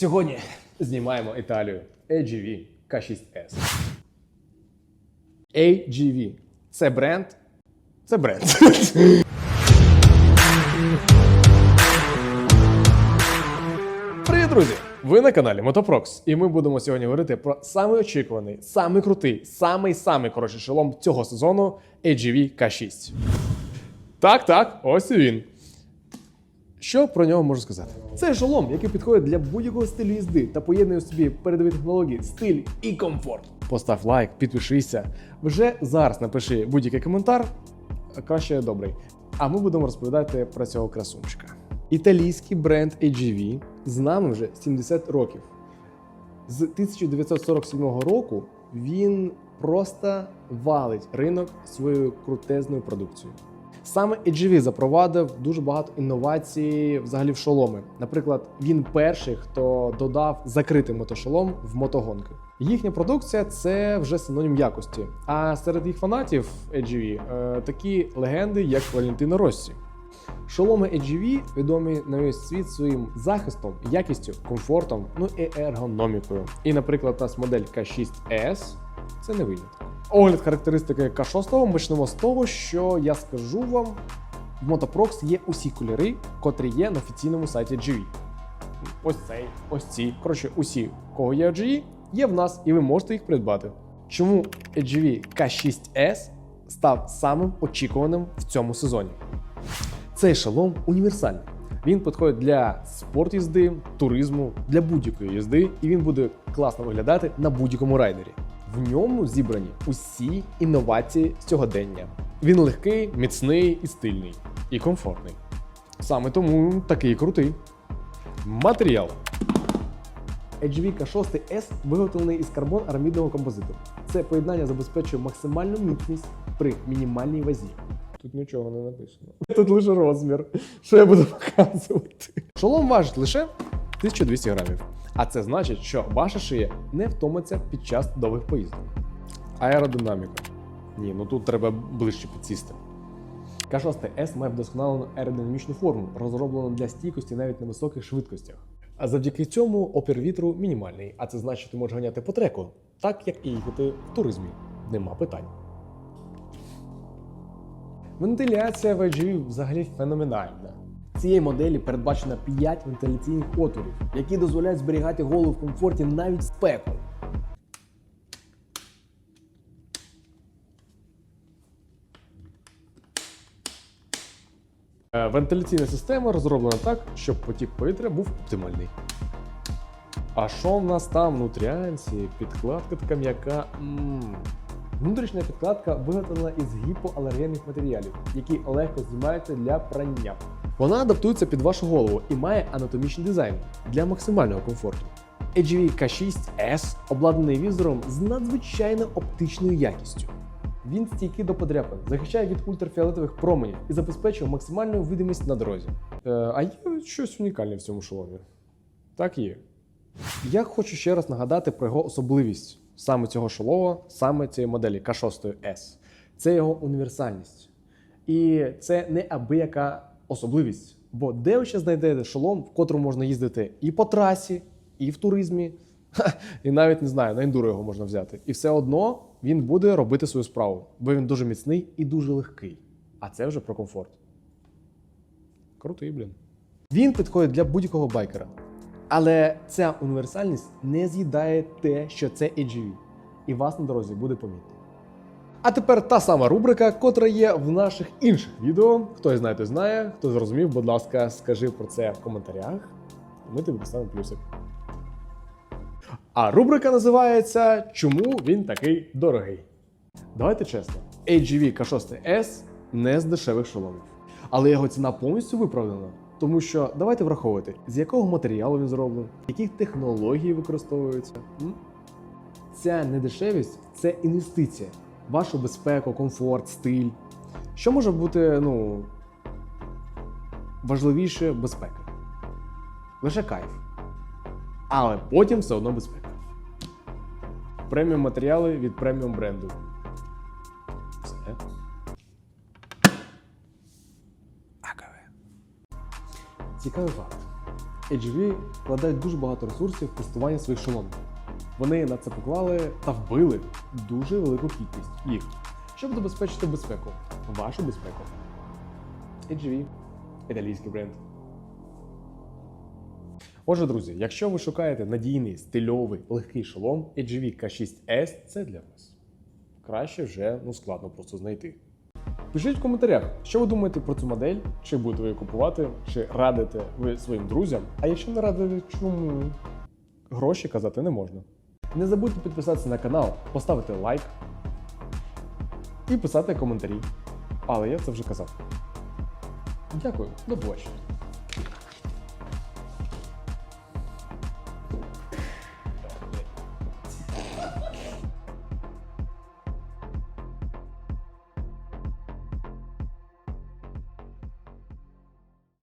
Сьогодні знімаємо Італію AGV K6S. AGV – це бренд. Це бренд. Привіт, друзі! Ви на каналі Мотопрокс, і ми будемо сьогодні говорити про самий очікуваний, самий крутий, самий самий коротший шолом цього сезону AGV K6. Так, так, ось і він. Що про нього можу сказати? Це шолом, який підходить для будь-якого стилю їзди та поєднує в собі передові технології, стиль і комфорт. Постав лайк, підпишися. Вже зараз напиши будь-який коментар, краще добрий. А ми будемо розповідати про цього красунчика. Італійський бренд AGV з нами вже 70 років. З 1947 року він просто валить ринок своєю крутезною продукцією. Саме AGV запровадив дуже багато інновацій взагалі в шоломи. Наприклад, він перший, хто додав закритий мотошолом в мотогонки. Їхня продукція це вже синонім якості. А серед їх фанатів AGV е, такі легенди, як Валентино Россі. Шоломи AGV відомі на весь світ своїм захистом, якістю, комфортом, ну і ергономікою. І, наприклад, у нас модель K6S це не виняток. Огляд характеристики К6 почнемо з того, що я скажу вам: в Motoprox є усі кольори, котрі є на офіційному сайті GV. Ось цей, ось ці. Коротше, усі, кого є GV, є в нас, і ви можете їх придбати. Чому GV K6S став самим очікуваним в цьому сезоні? Цей шолом універсальний. Він підходить для спорт'їзди, туризму, для будь-якої їзди, і він буде класно виглядати на будь-якому райдері. В ньому зібрані усі інновації сьогодення. Він легкий, міцний і стильний, і комфортний. Саме тому такий крутий. Матеріал. HV K6S виготовлений із карбон арамідного композиту. Це поєднання забезпечує максимальну міцність при мінімальній вазі. Тут нічого не написано. Тут лише розмір. Що я буду показувати? Шолом важить лише 1200 грамів. А це значить, що ваша шия не втомиться під час довгих поїздок. Аеродинаміка. Ні, ну тут треба ближче підсісти. К6С має вдосконалену аеродинамічну форму, розроблену для стійкості навіть на високих швидкостях. А завдяки цьому опір вітру мінімальний, а це значить, ти можеш ганяти по треку, так як і їхати в туризмі. Нема питань. Вентиляція в IGV взагалі феноменальна. Цієї моделі передбачено 5 вентиляційних отворів, які дозволяють зберігати голову в комфорті навіть спеку. Е, Вентиляційна система розроблена так, щоб потік повітря був оптимальний. А що в нас там внутрянці? Підкладка така м'яка. Внутрішня підкладка виготовлена із гіпоалергенних матеріалів, які легко знімаються для прання. Вона адаптується під вашу голову і має анатомічний дизайн для максимального комфорту. AGV K6S обладнаний візором з надзвичайно оптичною якістю. Він стійкий до подряпин, захищає від ультрафіолетових променів і забезпечує максимальну видимість на дорозі. Е, а є щось унікальне в цьому шоломі. Так є. Я хочу ще раз нагадати про його особливість саме цього шолова, саме цієї моделі К6S. Це його універсальність. І це не абияка особливість. Бо де ви ще знайдете шолом, в котрому можна їздити і по трасі, і в туризмі, і навіть не знаю, на ендуро його можна взяти. І все одно він буде робити свою справу, бо він дуже міцний і дуже легкий. А це вже про комфорт. Крутий, блін. Він підходить для будь-якого байкера. Але ця універсальність не з'їдає те, що це AGV, і вас на дорозі буде помітно. А тепер та сама рубрика, котра є в наших інших відео. Хто знає, той знає, хто зрозумів, будь ласка, скажи про це в коментарях. Ми тобі поставимо плюсик. А рубрика називається Чому він такий дорогий? Давайте чесно, AGV K6S не з дешевих шоломів. Але його ціна повністю виправдана. Тому що давайте враховувати, з якого матеріалу він зроблений, яких технологій використовуються. Ця недешевість це інвестиція, вашу безпеку, комфорт, стиль. Що може бути ну, важливіше безпеки? Лише кайф. Але потім все одно безпека. Преміум матеріали від преміум бренду. Все. Цікавий факт. HGV вкладають дуже багато ресурсів в тестування своїх шоломів. Вони на це поклали та вбили дуже велику кількість їх, щоб забезпечити безпеку, вашу безпеку. HGV – італійський бренд. Отже, друзі, якщо ви шукаєте надійний, стильовий, легкий шолом, HGV K6S це для вас. Краще вже ну, складно просто знайти. Пишіть в коментарях, що ви думаєте про цю модель, чи будете ви її купувати, чи радите ви своїм друзям. А якщо не радите, чому гроші казати не можна. Не забудьте підписатися на канал, поставити лайк і писати коментарі. Але я це вже казав. Дякую, до побачення.